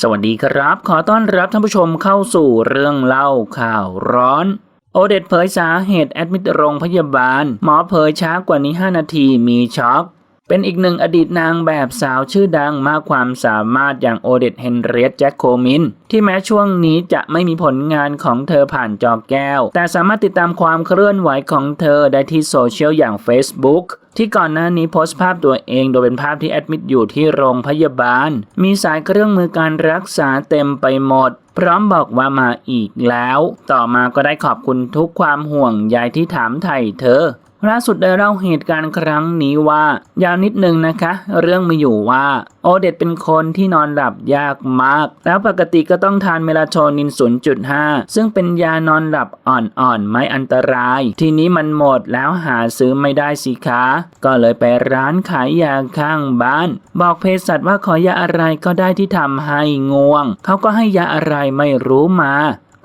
สวัสดีครับ ขอต้อนรับท่านผู้ชมเข้าสู่เรื่องเล่าข่าวร้อน โอเดตเผยสาเหตุแอดมิดโรงพยาบาล หมอเผยช้ากว่านี้ 5 นาทีมีช็อกเป็นอีกหนึ่งอดีตนางแบบสาวชื่อดังมากความสามารถอย่างโอเดตเฮนเรียตแจ็คโคมิน ที่แม้ช่วงนี้จะไม่มีผลงานของเธอผ่านจอแก้ว แต่สามารถติดตามความเคลื่อนไหวของเธอได้ที่โซเชียลอย่าง Facebook ที่ก่อนหน้านี้โพสต์ภาพตัวเองโดยเป็นภาพที่แอดมิดอยู่ที่โรงพยาบาล มีสายเครื่องมือการรักษาเต็มไปหมด พร้อมบอกว่ามาอีกแล้ว ต่อมาก็ได้ขอบคุณทุกความห่วงใยที่ถามไถ่เธอ ล่าสุดได้เล่าเหตุการณ์ครั้งนี้ว่ายาวนิดนึงนะคะ เรื่องมีอยู่ว่า โอเดตเป็นคนที่นอนหลับยากมาก แล้วปกติก็ต้องทานเมลาโทนิน 0.5 ซึ่งเป็นยานอนหลับอ่อนๆ ไม่อันตราย ทีนี้มันหมดแล้วหาซื้อไม่ได้สิคะ ก็เลยไปร้านขายยาข้างบ้าน บอกเภสัชว่าขอยาอะไรก็ได้ที่ทำให้ง่วง เขาก็ให้ยาอะไรไม่รู้มา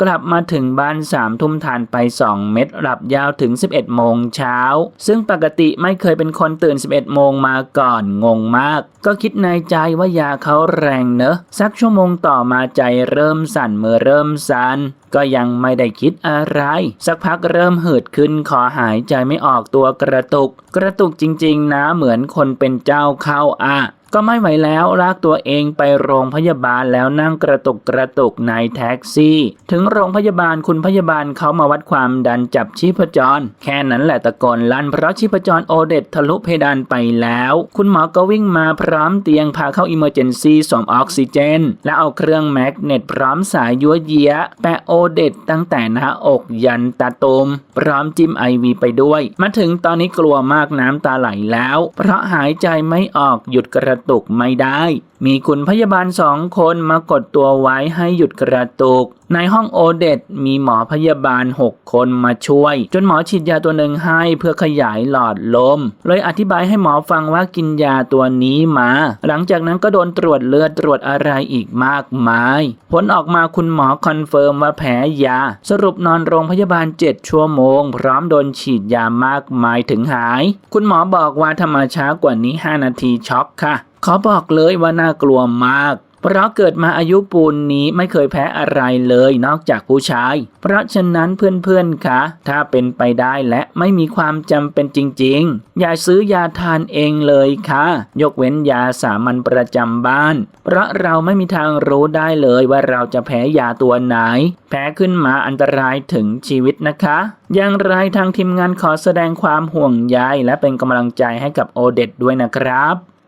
กลับมาถึงบ้านสามทุ่มทานไป 2 เม็ดหลับยาวถึง 11 โมงเช้า ซึ่งปกติไม่เคยเป็นคนตื่น 11 โมงมาก่อนงงมาก ก็คิดในใจว่ายาเขาแรงเนอะสักชั่วโมงต่อมาใจเริ่มสั่นมือเริ่มสั่นก็ยังไม่ได้คิดอะไร สักพักเริ่มหืดขึ้นขอหายใจไม่ออกตัวกระตุก กระตุกจริง ๆ นะเหมือนคนเป็นเจ้าเข้าอะ ก็ไม่ไหวแล้วลากตัวเองไปโรงพยาบาลแล้วนั่งกระตุกกระตุกในแท็กซี่ ถึงโรงพยาบาลคุณพยาบาลเขามาวัดความดันจับชีพจร แค่นั้นแหละตะโกนลั่นเพราะชีพจรโอเดตทะลุเพดานไปแล้ว คุณหมอก็วิ่งมาพร้อมเตียงพาเข้าอิมเมอร์เจนซีสวมออกซิเจน และเอาเครื่องแมกเนตพร้อมสายยัวเยียะแปะโอเดตตั้งแต่หน้าอกยันตาตุมพร้อมจิ้มไอวีไปด้วย มาถึงตอนนี้กลัวมากน้ำตาไหลแล้ว เพราะหายใจไม่ออกหยุดกระตุกไม่ได้ มีคุณพยาบาลสองคนมากดตัวไว้ให้หยุดกระตุก ในห้องโอเดตมีหมอพยาบาล 6 คนมาช่วย จนหมอฉีดยาตัวหนึ่งให้เพื่อขยายหลอดลม เลยอธิบายให้หมอฟังว่ากินยาตัวนี้มา หลังจากนั้นก็โดนตรวจเลือดตรวจอะไรอีกมากมาย ผลออกมาคุณหมอคอนเฟิร์มว่าแพ้ยา สรุปนอนโรงพยาบาล 7 ชั่วโมง พร้อมโดนฉีดยามากมายถึงหาย คุณหมอบอกว่าธรรมช้ากว่านี้ 5 นาทีช็อกค่ะ ขอบอกเลยว่าน่ากลัวมาก เพราะเกิดมาอายุปูนนี้ไม่เคยแพ้อะไรเลยนอกจากผู้ชาย เพราะฉะนั้นเพื่อนๆคะ ถ้าเป็นไปได้และไม่มีความจำเป็นจริงๆ อย่าซื้อยาทานเองเลยค่ะ ยกเว้นยาสามัญประจำบ้าน เพราะเราไม่มีทางรู้ได้เลยว่าเราจะแพ้ยาตัวไหน แพ้ขึ้นมาอันตรายถึงชีวิตนะคะอย่างไรทางทีมงานขอแสดงความห่วงใยและเป็นกำลังใจให้กับโอเดตด้วยนะครับ